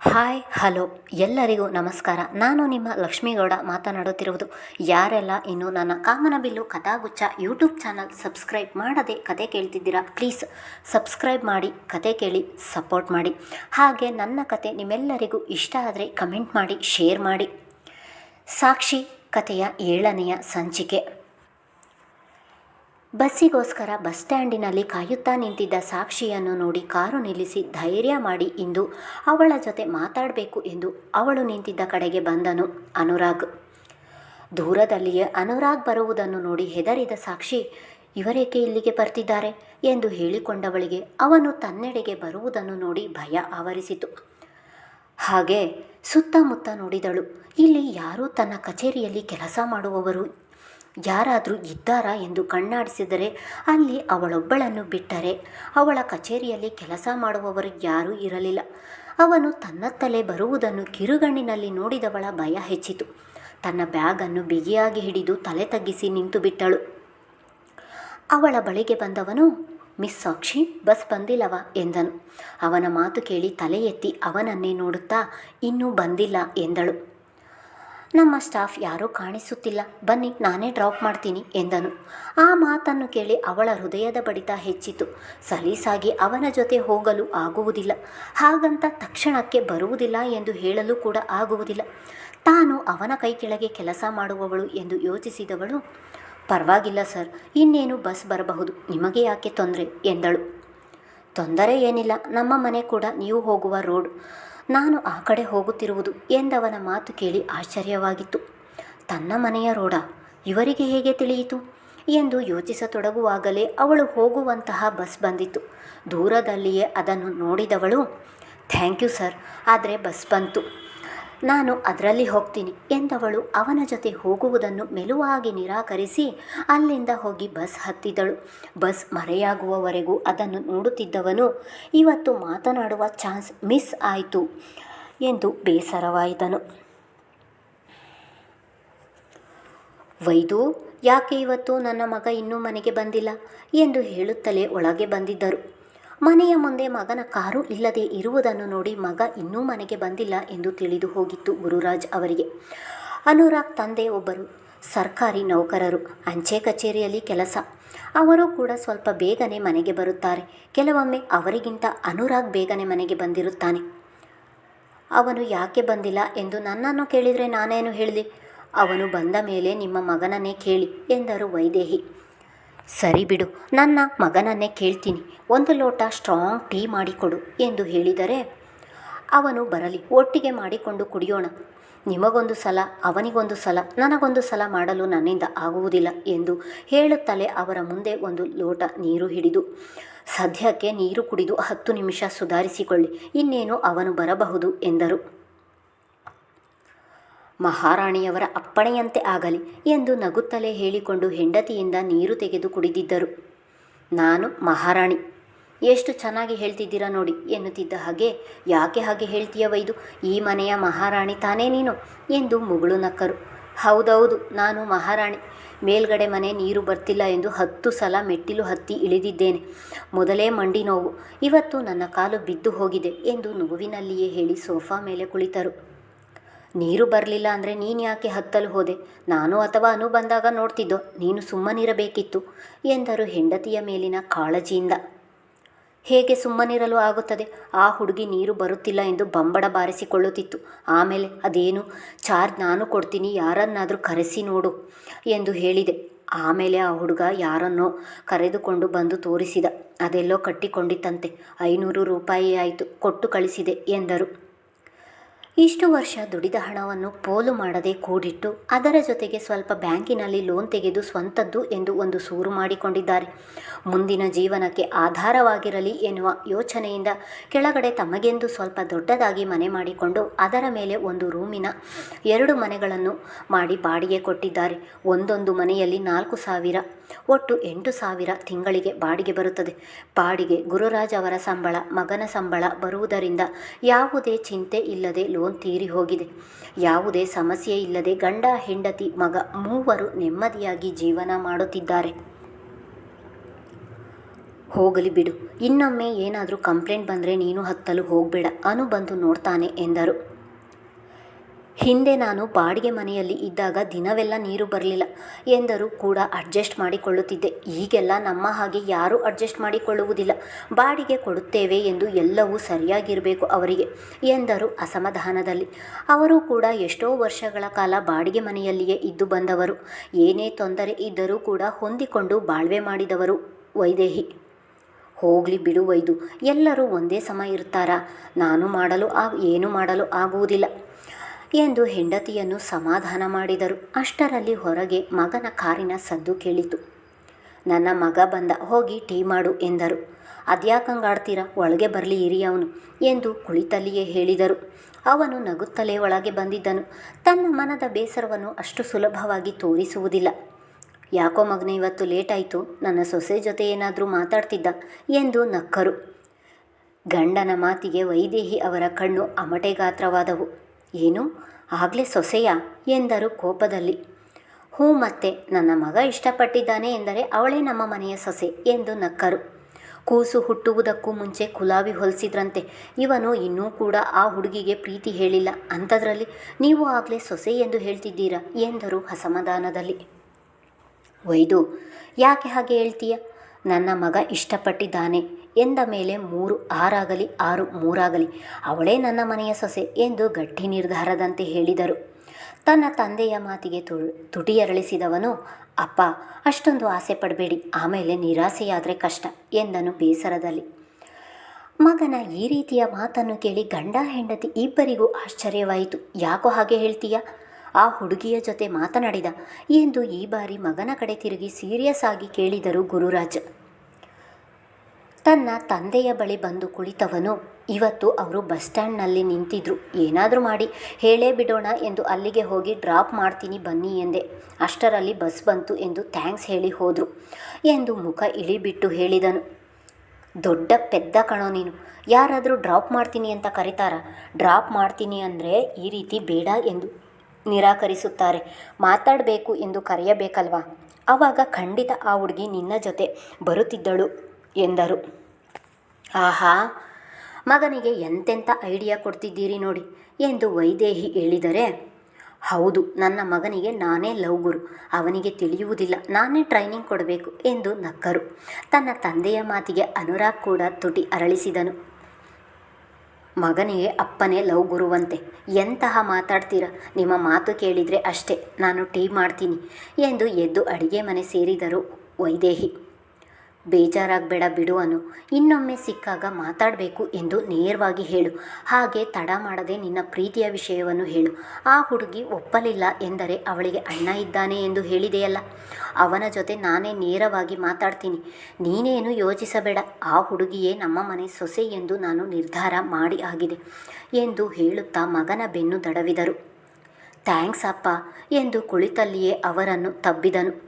Hi, hello. ಎಲ್ಲರಿಗೂ ನಮಸ್ಕಾರ. ನಾನು ನಿಮ್ಮ ಲಕ್ಷ್ಮೀಗೌಡ ಮಾತನಾಡುತ್ತಿರುವುದು. ಯಾರೆಲ್ಲ ಇನ್ನು ನನ್ನ ಕಾಮನಬಿಲ್ಲು ಕಥಾಗುಚ್ಛ ಯೂಟ್ಯೂಬ್ ಚಾನಲ್ ಸಬ್ಸ್ಕ್ರೈಬ್ ಮಾಡದೆ ಕತೆ ಕೇಳ್ತಿದ್ದೀರಾ, ಪ್ಲೀಸ್ ಸಬ್ಸ್ಕ್ರೈಬ್ ಮಾಡಿ, ಕತೆ ಕೇಳಿ ಸಪೋರ್ಟ್ ಮಾಡಿ. ಹಾಗೆ ನನ್ನ ಕತೆ ನಿಮ್ಮೆಲ್ಲರಿಗೂ ಇಷ್ಟ ಆದರೆ ಕಮೆಂಟ್ ಮಾಡಿ, ಶೇರ್ ಮಾಡಿ. ಸಾಕ್ಷಿ ಕಥೆಯ ಏಳನೆಯ ಸಂಚಿಕೆ. ಬಸ್ಸಿಗೋಸ್ಕರ ಬಸ್ ಸ್ಟ್ಯಾಂಡಿನಲ್ಲಿ ಕಾಯುತ್ತಾ ನಿಂತಿದ್ದ ಸಾಕ್ಷಿಯನ್ನು ನೋಡಿ ಕಾರು ನಿಲ್ಲಿಸಿ ಧೈರ್ಯ ಮಾಡಿ ಇಂದು ಅವಳ ಜೊತೆ ಮಾತಾಡಬೇಕು ಎಂದು ಅವಳು ನಿಂತಿದ್ದ ಕಡೆಗೆ ಬಂದನು ಅನುರಾಗ್. ದೂರದಲ್ಲಿಯೇ ಅನುರಾಗ್ ಬರುವುದನ್ನು ನೋಡಿ ಹೆದರಿದ ಸಾಕ್ಷಿ, ಇವರೇಕೆ ಇಲ್ಲಿಗೆ ಬರ್ತಿದ್ದಾರೆ? ಎಂದು ಹೇಳಿಕೊಂಡವಳಿಗೆ ಅವನು ತನ್ನೆಡೆಗೆ ಬರುವುದನ್ನು ನೋಡಿ ಭಯ ಆವರಿಸಿತು. ಹಾಗೆ ಸುತ್ತಮುತ್ತ ನೋಡಿದಳು. ಇಲ್ಲಿ ಯಾರೂ ತನ್ನ ಕಚೇರಿಯಲ್ಲಿ ಕೆಲಸ ಮಾಡುವವರು ಯಾರಾದರೂ ಇದ್ದಾರಾ ಎಂದು ಕಣ್ಣಾಡಿಸಿದರೆ ಅಲ್ಲಿ ಅವಳೊಬ್ಬಳನ್ನು ಬಿಟ್ಟರೆ ಅವಳ ಕಚೇರಿಯಲ್ಲಿ ಕೆಲಸ ಮಾಡುವವರು ಯಾರೂ ಇರಲಿಲ್ಲ. ಅವನು ತನ್ನತ್ತಲೇ ಬರುವುದನ್ನು ಕಿರುಗಣ್ಣಿನಲ್ಲಿ ನೋಡಿದವಳ ಭಯ ಹೆಚ್ಚಿತು. ತನ್ನ ಬ್ಯಾಗನ್ನು ಬಿಗಿಯಾಗಿ ಹಿಡಿದು ತಲೆ ತಗ್ಗಿಸಿ ನಿಂತು ಬಿಟ್ಟಳು. ಅವಳ ಬಳಿಗೆ ಬಂದವನು, ಮಿಸ್ ಸಾಕ್ಷಿ, ಬಸ್ ಬಂದಿಲ್ಲವ? ಎಂದನು. ಅವನ ಮಾತು ಕೇಳಿ ತಲೆ ಎತ್ತಿ ಅವನನ್ನೇ ನೋಡುತ್ತಾ, ಇನ್ನೂ ಬಂದಿಲ್ಲ, ಎಂದಳು. ನಮ್ಮ ಸ್ಟಾಫ್ ಯಾರೂ ಕಾಣಿಸುತ್ತಿಲ್ಲ. ಬನ್ನಿ, ನಾನೇ ಡ್ರಾಪ್ ಮಾಡ್ತೀನಿ, ಎಂದನು. ಆ ಮಾತನ್ನು ಕೇಳಿ ಅವಳ ಹೃದಯದ ಬಡಿತ ಹೆಚ್ಚಿತು. ಸಲೀಸಾಗಿ ಅವನ ಜೊತೆ ಹೋಗಲು ಆಗುವುದಿಲ್ಲ. ಹಾಗಂತ ತಕ್ಷಣಕ್ಕೆ ಬರುವುದಿಲ್ಲ ಎಂದು ಹೇಳಲು ಕೂಡ ಆಗುವುದಿಲ್ಲ. ತಾನು ಅವನ ಕೈ ಕೆಳಗೆ ಕೆಲಸ ಮಾಡುವವಳು ಎಂದು ಯೋಚಿಸಿದವಳು, ಪರವಾಗಿಲ್ಲ ಸರ್ ಇನ್ನೇನು ಬಸ್ ಬರಬಹುದು, ನಿಮಗೆ ಯಾಕೆ ತೊಂದರೆ, ಎಂದಳು. ತೊಂದರೆ ಏನಿಲ್ಲ, ನಮ್ಮ ಮನೆ ಕೂಡ ನೀವು ಹೋಗುವ ರೋಡ್ ನಾನು ಆ ಕಡೆ ಹೋಗುತ್ತಿರುವುದು ಎಂದವನ ಮಾತು ಕೇಳಿ ಆಶ್ಚರ್ಯವಾಗಿತ್ತು. ತನ್ನ ಮನೆಯ ರೋಡ, ಇವರಿಗೆ ಹೇಗೆ ತಿಳಿಯಿತು? ಎಂದು ಯೋಚಿಸತೊಡಗುವಾಗಲೇ ಅವಳು ಹೋಗುವಂತಹ ಬಸ್ ಬಂದಿತು ದೂರದಲ್ಲಿಯೇ ಅದನ್ನು ನೋಡಿದವಳು, ಥ್ಯಾಂಕ್ ಯು ಸರ್, ಆದರೆ ಬಸ್ ಬಂತು. ನಾನು ಅದರಲ್ಲಿ ಹೋಗ್ತೀನಿ ಎಂದವಳು ಅವನ ಜೊತೆ ಹೋಗುವುದನ್ನು ಮೆಲುವಾಗಿ ನಿರಾಕರಿಸಿ ಅಲ್ಲಿಂದ ಹೋಗಿ ಬಸ್ ಹತ್ತಿದಳು. ಬಸ್ ಮರೆಯಾಗುವವರೆಗೂ ಅದನ್ನು ನೋಡುತ್ತಿದ್ದವನು, ಇವತ್ತು ಮಾತನಾಡುವ ಚಾನ್ಸ್ ಮಿಸ್ ಆಯಿತು ಎಂದು ಬೇಸರವಾಯಿತನು. ವೈದು, ಯಾಕೆ ಇವತ್ತು ನನ್ನ ಮಗ ಇನ್ನೂ ಮನೆಗೆ ಬಂದಿಲ್ಲ? ಎಂದು ಹೇಳುತ್ತಲೇ ಒಳಗೆ ಬಂದಿದ್ದರು. ಮನೆಯ ಮುಂದೆ ಮಗನ ಕಾರು ಇಲ್ಲದೆ ಇರುವುದನ್ನು ನೋಡಿ ಮಗ ಇನ್ನೂ ಮನೆಗೆ ಬಂದಿಲ್ಲ ಎಂದು ತಿಳಿದು ಹೋಗಿತ್ತು ಗುರುರಾಜ್ ಅವರಿಗೆ. ಅನುರಾಗ್ ತಂದೆ ಒಬ್ಬರು, ಸರ್ಕಾರಿ ನೌಕರರು, ಅಂಚೆ ಕಚೇರಿಯಲ್ಲಿ ಕೆಲಸ. ಅವರು ಕೂಡ ಸ್ವಲ್ಪ ಬೇಗನೆ ಮನೆಗೆ ಬರುತ್ತಾರೆ. ಕೆಲವೊಮ್ಮೆ ಅವರಿಗಿಂತ ಅನುರಾಗ್ ಬೇಗನೆ ಮನೆಗೆ ಬಂದಿರುತ್ತಾನೆ. ಅವನು ಯಾಕೆ ಬಂದಿಲ್ಲ ಎಂದು ನನ್ನನ್ನು ಕೇಳಿದರೆ ನಾನೇನು ಹೇಳಿದೆ ಅವನು ಬಂದ ಮೇಲೆ ನಿಮ್ಮ ಮಗನನ್ನೇ ಕೇಳಿ ಎಂದರು ವೈದೇಹಿ. ಸರಿ ಬಿಡು, ನನ್ನ ಮಗನನ್ನೇ ಕೇಳ್ತೀನಿ. ಒಂದು ಲೋಟ ಸ್ಟ್ರಾಂಗ್ ಟೀ ಮಾಡಿಕೊಡು ಎಂದು ಹೇಳಿದರೆ ಅವನು ಬರಲಿ, ಒಟ್ಟಿಗೆ ಮಾಡಿಕೊಂಡು ಕುಡಿಯೋಣ. ನಿಮಗೊಂದು ಸಲ, ಅವನಿಗೊಂದು ಸಲ, ನನಗೊಂದು ಸಲ ಮಾಡಲು ನನ್ನಿಂದ ಆಗುವುದಿಲ್ಲ ಎಂದು ಹೇಳುತ್ತಲೇ ಅವರ ಮುಂದೆ ಒಂದು ಲೋಟ ನೀರು ಹಿಡಿದು, ಸದ್ಯಕ್ಕೆ ನೀರು ಕುಡಿದು ಹತ್ತು ನಿಮಿಷ ಸುಧಾರಿಸಿಕೊಳ್ಳಿ, ಇನ್ನೇನು ಅವನು ಬರಬಹುದು ಎಂದರು. ಮಹಾರಾಣಿಯವರ ಅಪ್ಪಣೆಯಂತೆ ಆಗಲಿ ಎಂದು ನಗುತ್ತಲೇ ಹೇಳಿಕೊಂಡು ಹೆಂಡತಿಯಿಂದ ನೀರು ತೆಗೆದು ಕುಡಿದಿದ್ದರು. ನಾನು ಮಹಾರಾಣಿ. ಎಷ್ಟು ಚೆನ್ನಾಗಿ ಹೇಳ್ತಿದ್ದೀರಾ ನೋಡಿ, ಎನ್ನುತ್ತಿದ್ದ ಹಾಗೆ, ಯಾಕೆ ಹಾಗೆ ಹೇಳ್ತೀಯ ವೈದು ಈ ಮನೆಯ ಮಹಾರಾಣಿ ತಾನೇ ನೀನು? ಎಂದು ಮುಗುಳು ನಕ್ಕರು. ಹೌದೌದು, ನಾನು ಮಹಾರಾಣಿ. ಮೇಲ್ಗಡೆ ಮನೆ ನೀರು ಬರ್ತಿಲ್ಲ ಎಂದು ಹತ್ತು ಸಲ ಮೆಟ್ಟಿಲು ಹತ್ತಿ ಇಳಿದಿದ್ದೇನೆ. ಮೊದಲೇ ಮಂಡಿ ನೋವು. ಇವತ್ತು ನನ್ನ ಕಾಲು ಬಿದ್ದು ಹೋಗಿದೆ, ಎಂದು ನೋವಿನಲ್ಲಿಯೇ ಹೇಳಿ ಸೋಫಾ ಮೇಲೆ ಕುಳಿತರು. ನೀರು ಬರಲಿಲ್ಲ ಅಂದರೆ ನೀನು ಯಾಕೆ ಹತ್ತಲು ಹೋದೆ? ನಾನು ಅಥವಾ ಅನು ಬಂದಾಗ ನೋಡ್ತಿದ್ದೋ, ನೀನು ಸುಮ್ಮನಿರಬೇಕಿತ್ತು ಎಂದರು ಹೆಂಡತಿಯ ಮೇಲಿನ ಕಾಳಜಿಯಿಂದ. ಹೇಗೆ ಸುಮ್ಮನಿರಲು ಆಗುತ್ತದೆ? ಆ ಹುಡುಗಿ ನೀರು ಬರುತ್ತಿಲ್ಲ ಎಂದು ಬಂಬಡ ಬಾರಿಸಿಕೊಳ್ಳುತ್ತಿತ್ತು. ಆಮೇಲೆ ಅದೇನು? ಚಾರ್ಜ್ ನಾನು ಕೊಡ್ತೀನಿ, ಯಾರನ್ನಾದರೂ ಕರೆಸಿ ನೋಡು ಎಂದು ಹೇಳಿದೆ. ಆಮೇಲೆ ಆ ಹುಡುಗ ಯಾರನ್ನೋ ಕರೆದುಕೊಂಡು ಬಂದು ತೋರಿಸಿದ. ಅದೆಲ್ಲೋ ಕಟ್ಟಿಕೊಂಡಿತ್ತಂತೆ. ಐನೂರು ರೂಪಾಯಿ ಆಯಿತು, ಕೊಟ್ಟು ಕಳಿಸಿದೆ ಎಂದರು. ಇಷ್ಟು ವರ್ಷ ದುಡಿದ ಹಣವನ್ನು ಪೋಲು ಮಾಡದೆ ಕೂಡಿಟ್ಟು ಅದರ ಜೊತೆಗೆ ಸ್ವಲ್ಪ ಬ್ಯಾಂಕಿನಲ್ಲಿ ಲೋನ್ ತೆಗೆದು ಸ್ವಂತದ್ದು ಎಂದು ಒಂದು ಸೂರು ಮಾಡಿಕೊಂಡಿದ್ದಾರೆ. ಮುಂದಿನ ಜೀವನಕ್ಕೆ ಆಧಾರವಾಗಿರಲಿ ಎನ್ನುವ ಯೋಚನೆಯಿಂದ ಕೆಳಗಡೆ ತಮಗೆಂದು ಸ್ವಲ್ಪ ದೊಡ್ಡದಾಗಿ ಮನೆ ಮಾಡಿಕೊಂಡು ಅದರ ಮೇಲೆ ಒಂದು ರೂಮಿನ ಎರಡು ಮನೆಗಳನ್ನು ಮಾಡಿ ಬಾಡಿಗೆ ಕೊಟ್ಟಿದ್ದಾರೆ. ಒಂದೊಂದು ಮನೆಯಲ್ಲಿ ನಾಲ್ಕು ಸಾವಿರ, ಒಟ್ಟು ಎಂಟು ಸಾವಿರ ತಿಂಗಳಿಗೆ ಬಾಡಿಗೆ ಬರುತ್ತದೆ. ಬಾಡಿಗೆ ಗುರುರಾಜ್ ಅವರ ಸಂಬಳ, ಮಗನ ಸಂಬಳ ಬರುವುದರಿಂದ ಯಾವುದೇ ಚಿಂತೆ ಇಲ್ಲದೆ ಲೋನ್ ತೀರಿ ಹೋಗಿದೆ. ಯಾವುದೇ ಸಮಸ್ಯೆ ಇಲ್ಲದೆ ಗಂಡ, ಹೆಂಡತಿ, ಮಗ ಮೂವರು ನೆಮ್ಮದಿಯಾಗಿ ಜೀವನ ಮಾಡುತ್ತಿದ್ದಾರೆ. ಹೋಗಲಿ ಬಿಡು. ಇನ್ನೊಮ್ಮೆ ಏನಾದರೂ ಕಂಪ್ಲೇಂಟ್ ಬಂದರೆ ನೀನು ಹತ್ತಲು ಹೋಗಬೇಡ. ಅನು ಬಂದು ನೋಡ್ತಾನೆ ಎಂದರು. ಹಿಂದೆ ನಾನು ಬಾಡಿಗೆ ಮನೆಯಲ್ಲಿ ಇದ್ದಾಗ ದಿನವೆಲ್ಲ ನೀರು ಬರಲಿಲ್ಲ ಎಂದರೂ ಕೂಡ ಅಡ್ಜಸ್ಟ್ ಮಾಡಿಕೊಳ್ಳುತ್ತಿದ್ದೆ. ಈಗೆಲ್ಲ ನಮ್ಮ ಹಾಗೆ ಯಾರೂ ಅಡ್ಜಸ್ಟ್ ಮಾಡಿಕೊಳ್ಳುವುದಿಲ್ಲ. ಬಾಡಿಗೆ ಕೊಡುತ್ತೇವೆ ಎಂದು ಎಲ್ಲವೂ ಸರಿಯಾಗಿರಬೇಕು ಅವರಿಗೆ ಎಂದರು ಅಸಮಾಧಾನದಲ್ಲಿ. ಅವರು ಕೂಡ ಎಷ್ಟೋ ವರ್ಷಗಳ ಕಾಲ ಬಾಡಿಗೆ ಮನೆಯಲ್ಲಿಯೇ ಇದ್ದು ಬಂದವರು. ಏನೇ ತೊಂದರೆ ಇದ್ದರೂ ಕೂಡ ಹೊಂದಿಕೊಂಡು ಬಾಳ್ವೆ ಮಾಡಿದವರು ವೈದೇಹಿ. ಹೋಗಲಿ ಬಿಡು ವೈದು, ಎಲ್ಲರೂ ಒಂದೇ ಸಮ ಇರ್ತಾರಾ? ನಾನು ಮಾಡಲು ಆ ಏನು ಮಾಡಲು ಆಗುವುದಿಲ್ಲ ಎಂದು ಹೆಂಡತಿಯನ್ನು ಸಮಾಧಾನ ಮಾಡಿದರು. ಅಷ್ಟರಲ್ಲಿ ಹೊರಗೆ ಮಗನ ಕಾರಿನ ಸದ್ದು ಕೇಳಿತು. ನನ್ನ ಮಗ ಬಂದ, ಹೋಗಿ ಟೀ ಮಾಡು ಎಂದರು. ಅದ್ಯಾಕಂಗಾಡ್ತೀರ? ಒಳಗೆ ಬರಲಿ ಇರಿ ಅವನು ಎಂದು ಕುಳಿತಲ್ಲಿಯೇ ಹೇಳಿದರು. ಅವನು ನಗುತ್ತಲೇ ಒಳಗೆ ಬಂದಿದ್ದನು. ತನ್ನ ಮನದ ಬೇಸರವನ್ನು ಅಷ್ಟು ಸುಲಭವಾಗಿ ತೋರಿಸುವುದಿಲ್ಲ. ಯಾಕೋ ಮಗನೇ, ಇವತ್ತು ಲೇಟ್ ಆಯಿತು. ನನ್ನ ಸೊಸೆ ಜೊತೆ ಏನಾದರೂ ಮಾತಾಡ್ತಿದ್ದ ಎಂದು ನಕ್ಕರು. ಗಂಡನ ಮಾತಿಗೆ ವೈದೇಹಿ ಅವರ ಕಣ್ಣು ಅಮಟೆಗಾತ್ರವಾದವು ಏನು? ಆಗಲೇ ಸೊಸೆಯ? ಎಂದರು ಕೋಪದಲ್ಲಿ. ಹ್ಞೂ ಮತ್ತೆ, ನನ್ನ ಮಗ ಇಷ್ಟಪಟ್ಟಿದ್ದಾನೆ ಎಂದರೆ ಅವಳೇ ನಮ್ಮ ಮನೆಯ ಸೊಸೆ ಎಂದು ನಕ್ಕರು. ಕೂಸು ಹುಟ್ಟುವುದಕ್ಕೂ ಮುಂಚೆ ಕುಲಾವಿ ಹೊಲಿಸಿದ್ರಂತೆ. ಇವನು ಇನ್ನೂ ಕೂಡ ಆ ಹುಡುಗಿಗೆ ಪ್ರೀತಿ ಹೇಳಿಲ್ಲ. ಅಂಥದ್ರಲ್ಲಿ ನೀವು ಆಗಲೇ ಸೊಸೆ ಎಂದು ಹೇಳ್ತಿದ್ದೀರಾ? ಎಂದರು ಅಸಮಾಧಾನದಲ್ಲಿ. ಒಯ್ದು, ಯಾಕೆ ಹಾಗೆ ಹೇಳ್ತೀಯ? ನನ್ನ ಮಗ ಇಷ್ಟಪಟ್ಟಿದ್ದಾನೆ. ಎಂದ ಮೇಲೆ ಮೂರು ಆರಾಗಲಿ, ಆರು ಮೂರಾಗಲಿ. ಅವಳೇ ನನ್ನ ಮನೆಯ ಸೊಸೆ ಎಂದು ಗಟ್ಟಿ ನಿರ್ಧಾರದಂತೆ ಹೇಳಿದರು. ತನ್ನ ತಂದೆಯ ಮಾತಿಗೆ ತು ತುಟಿಯರಳಿಸಿದವನು, ಅಪ್ಪ, ಅಷ್ಟೊಂದು ಆಸೆ ಪಡಬೇಡಿ, ಆಮೇಲೆ ನಿರಾಸೆಯಾದರೆ ಕಷ್ಟ ಎಂದನು ಬೇಸರದಲ್ಲಿ. ಮಗನ ಈ ರೀತಿಯ ಮಾತನ್ನು ಕೇಳಿ ಗಂಡ ಹೆಂಡತಿ ಇಬ್ಬರಿಗೂ ಆಶ್ಚರ್ಯವಾಯಿತು. ಯಾಕೋ ಹಾಗೆ ಹೇಳ್ತೀಯ? ಆ ಹುಡುಗಿಯ ಜೊತೆ ಮಾತನಾಡಿದ. ಎಂದು ಈ ಬಾರಿ ಮಗನ ಕಡೆ ತಿರುಗಿ ಸೀರಿಯಸ್ ಆಗಿ ಕೇಳಿದರು ಗುರುರಾಜ್. ತನ್ನ ತಂದೆಯ ಬಳಿ ಬಂದು ಕುಳಿತವನು, ಇವತ್ತು ಅವರು ಬಸ್ ಸ್ಟ್ಯಾಂಡ್ನಲ್ಲಿ ನಿಂತಿದ್ರು. ಏನಾದರೂ ಮಾಡಿ, ಹೇಳೇ ಬಿಡೋಣ ಎಂದು ಅಲ್ಲಿಗೆ ಹೋಗಿ ಡ್ರಾಪ್ ಮಾಡ್ತೀನಿ ಬನ್ನಿ ಎಂದೆ. ಅಷ್ಟರಲ್ಲಿ ಬಸ್ ಬಂತು ಎಂದು ಥ್ಯಾಂಕ್ಸ್ ಹೇಳಿ ಹೋದರು ಎಂದು ಮುಖ ಇಳಿಬಿಟ್ಟು ಹೇಳಿದನು. ದೊಡ್ಡ ಪೆದ್ದ ಕಣೋ ನೀನು. ಯಾರಾದರೂ ಡ್ರಾಪ್ ಮಾಡ್ತೀನಿ ಅಂತ ಕರೀತಾರ? ಡ್ರಾಪ್ ಮಾಡ್ತೀನಿ ಅಂದರೆ ಈ ರೀತಿ ಬೇಡ ಎಂದು. ನಿರಾಕರಿಸುತ್ತಾರೆ. ಮಾತಾಡಬೇಕು ಎಂದು ಕರೆಯಬೇಕಲ್ವಾ? ಆವಾಗ ಖಂಡಿತ ಆ ಹುಡುಗಿ ನಿನ್ನ ಜೊತೆ ಬರುತ್ತಿದ್ದಳು ಎಂದರು. ಆಹಾ, ಮಗನಿಗೆ ಎಂತೆಂಥ ಐಡಿಯಾ ಕೊಡ್ತಿದ್ದೀರಿ ನೋಡಿ ಎಂದು ವೈದೇಹಿ ಹೇಳಿದರೆ, ಹೌದು, ನನ್ನ ಮಗನಿಗೆ ನಾನೇ ಲವ್ ಗುರು, ಅವನಿಗೆ ತಿಳಿಯುವುದಿಲ್ಲ, ನಾನೇ ಟ್ರೈನಿಂಗ್ ಕೊಡಬೇಕು ಎಂದು ನಕ್ಕರು. ತನ್ನ ತಂದೆಯ ಮಾತಿಗೆ ಅನುರಾಗ್ ಕೂಡ ತುಟಿ ಅರಳಿಸಿದನು. ಮಗನಿಗೆ ಅಪ್ಪನೇ ಲವ್ ಗುರುವಂತೆ. ಎಂತಹ ಮಾತಾಡ್ತೀರ? ನಿಮ್ಮ ಮಾತು ಕೇಳಿದರೆ ಅಷ್ಟೇ. ನಾನು ಟೀ ಮಾಡ್ತೀನಿ ಎಂದು ಎದ್ದು ಅಡಿಗೆ ಮನೆ ಸೇರಿದರು ವೈದೇಹಿ. ಬೇಜಾರಾಗಬೇಡ ಬಿಡುವನು ಇನ್ನೊಮ್ಮೆ ಸಿಕ್ಕಾಗ ಮಾತಾಡಬೇಕು ಎಂದು ನೇರವಾಗಿ ಹೇಳು. ಹಾಗೆ ತಡ ಮಾಡದೆ ನಿನ್ನ ಪ್ರೀತಿಯ ವಿಷಯವನ್ನು ಹೇಳು. ಆ ಹುಡುಗಿ ಒಪ್ಪಲಿಲ್ಲ ಎಂದರೆ ಅವಳಿಗೆ ಅಣ್ಣ ಇದ್ದಾನೆ ಎಂದು ಹೇಳಿದೆಯಲ್ಲ. ಅವನ ಜೊತೆ ನಾನೇ ನೇರವಾಗಿ ಮಾತಾಡ್ತೀನಿ. ನೀನೇನು ಯೋಚಿಸಬೇಡ. ಆ ಹುಡುಗಿಯೇ ನಮ್ಮ ಮನೆ ಸೊಸೆ ಎಂದು ನಾನು ನಿರ್ಧಾರ ಮಾಡಿ ಆಗಿದೆ ಎಂದು ಹೇಳುತ್ತಾ ಮಗನ ಬೆನ್ನು ದಡವಿದರು. ಥ್ಯಾಂಕ್ಸ್ ಅಪ್ಪ ಎಂದು ಕುಳಿತಲ್ಲಿಯೇ ಅವರನ್ನು ತಬ್ಬಿದನು.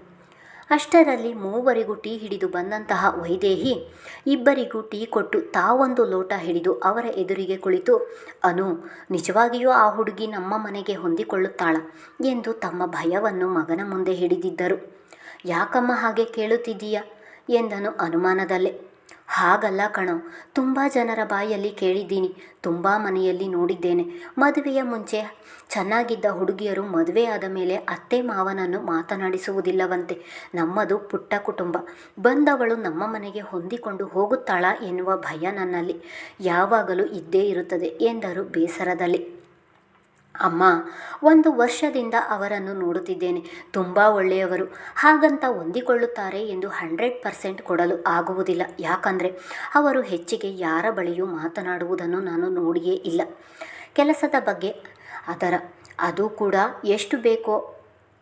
ಅಷ್ಟರಲ್ಲಿ ಮೂವರಿಗೂ ಟೀ ಹಿಡಿದು ಬಂದಂತಹ ವೈದೇಹಿ, ಇಬ್ಬರಿಗೂ ಟೀ ಕೊಟ್ಟು ತಾವೊಂದು ಲೋಟ ಹಿಡಿದು ಅವರ ಎದುರಿಗೆ ಕುಳಿತು, ಅನು, ನಿಜವಾಗಿಯೂ ಆ ಹುಡುಗಿ ನಮ್ಮ ಮನೆಗೆ ಹೊಂದಿಕೊಳ್ಳುತ್ತಾಳ? ಎಂದು ತಮ್ಮ ಭಯವನ್ನು ಮಗನ ಮುಂದೆ ಹಿಡಿದಿದ್ದರು. ಯಾಕಮ್ಮ ಹಾಗೆ ಕೇಳುತ್ತಿದ್ದೀಯ? ಎಂದನು ಅನುಮಾನದಲ್ಲೇ. ಹಾಗಲ್ಲ ಕಣೋ. ತುಂಬ ಜನರ ಬಾಯಲ್ಲಿ ಕೇಳಿದ್ದೀನಿ. ತುಂಬ ಮನೆಯಲ್ಲಿ ನೋಡಿದ್ದೇನೆ. ಮದುವೆಯ ಮುಂಚೆ ಚೆನ್ನಾಗಿದ್ದ ಹುಡುಗಿಯರು ಮದುವೆ ಆದ ಮೇಲೆ ಅತ್ತೆ ಮಾವನನ್ನು ಮಾತನಾಡಿಸುವುದಿಲ್ಲವಂತೆ. ನಮ್ಮದು ಪುಟ್ಟ ಕುಟುಂಬ. ಬಂದವಳು ನಮ್ಮ ಮನೆಗೆ ಹೊಂದಿಕೊಂಡು ಹೋಗುತ್ತಾಳಾ ಎನ್ನುವ ಭಯ ನನ್ನಲ್ಲಿ ಯಾವಾಗಲೂ ಇದ್ದೇ ಇರುತ್ತದೆ ಎಂದರು ಬೇಸರದಲ್ಲಿ. ಅಮ್ಮ, ಒಂದು ವರ್ಷದಿಂದ ಅವರನ್ನು ನೋಡುತ್ತಿದ್ದೇನೆ. ತುಂಬ ಒಳ್ಳೆಯವರು. ಹಾಗಂತ ಹೊಂದಿಕೊಳ್ಳುತ್ತಾರೆ ಎಂದು ಹಂಡ್ರೆಡ್ ಪರ್ಸೆಂಟ್ ಕೊಡಲು ಆಗುವುದಿಲ್ಲ. ಯಾಕಂದರೆ ಅವರು ಹೆಚ್ಚಿಗೆ ಯಾರ ಬಳಿಯೂ ಮಾತನಾಡುವುದನ್ನು ನಾನು ನೋಡಿಯೇ ಇಲ್ಲ. ಕೆಲಸದ ಬಗ್ಗೆ ಅದರ, ಅದು ಕೂಡ ಎಷ್ಟು ಬೇಕೋ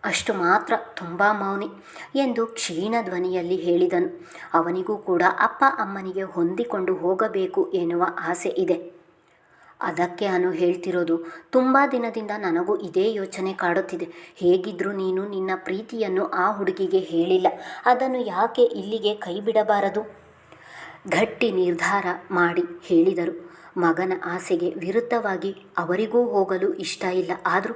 ಅಷ್ಟು ಮಾತ್ರ ತುಂಬ ಮೌನಿ ಎಂದು ಕ್ಷೀಣ ಧ್ವನಿಯಲ್ಲಿ ಹೇಳಿದನು. ಅವನಿಗೂ ಕೂಡ ಅಪ್ಪ ಅಮ್ಮನಿಗೆ ಹೊಂದಿಕೊಂಡು ಹೋಗಬೇಕು ಎನ್ನುವ ಆಸೆ ಇದೆ. ಅದಕ್ಕೆ ನಾನು ಹೇಳ್ತಿರೋದು, ತುಂಬ ದಿನದಿಂದ ನನಗೂ ಇದೇ ಯೋಚನೆ ಕಾಡುತ್ತಿದೆ. ಹೇಗಿದ್ರೂ ನೀನು ನಿನ್ನ ಪ್ರೀತಿಯನ್ನು ಆ ಹುಡುಗಿಗೆ ಹೇಳಿಲ್ಲ. ಅದನ್ನು ಯಾಕೆ ಇಲ್ಲಿಗೆ ಕೈಬಿಡಬಾರದು ಗಟ್ಟಿ ನಿರ್ಧಾರ ಮಾಡಿ ಹೇಳಿದರು. ಮಗನ ಆಸೆಗೆ ವಿರುದ್ಧವಾಗಿ ಅವರಿಗೂ ಹೋಗಲು ಇಷ್ಟ ಇಲ್ಲ. ಆದರೂ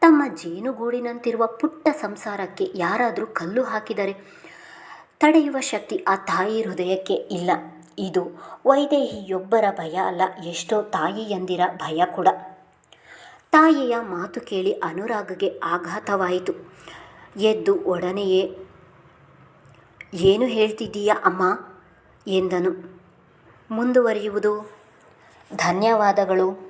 ತಮ್ಮ ಜೇನುಗೂಡಿನಂತಿರುವ ಪುಟ್ಟ ಸಂಸಾರಕ್ಕೆ ಯಾರಾದರೂ ಕಲ್ಲು ಹಾಕಿದರೆ ತಡೆಯುವ ಶಕ್ತಿ ಆ ತಾಯಿ ಹೃದಯಕ್ಕೆ ಇಲ್ಲ. ಇದು ವೈದೇಹಿಯೊಬ್ಬರ ಭಯ ಅಲ್ಲ, ಎಷ್ಟೋ ತಾಯಿಯಂದಿರ ಭಯ ಕೂಡ. ತಾಯಿಯ ಮಾತು ಕೇಳಿ ಅನುರಾಗಗೆ ಆಘಾತವಾಯಿತು. ಎದ್ದು ಒಡನೆಯೇ, ಏನು ಹೇಳ್ತಿದ್ದೀಯಾ ಅಮ್ಮ? ಎಂದನು. ಮುಂದುವರಿಯುವುದು. ಧನ್ಯವಾದಗಳು.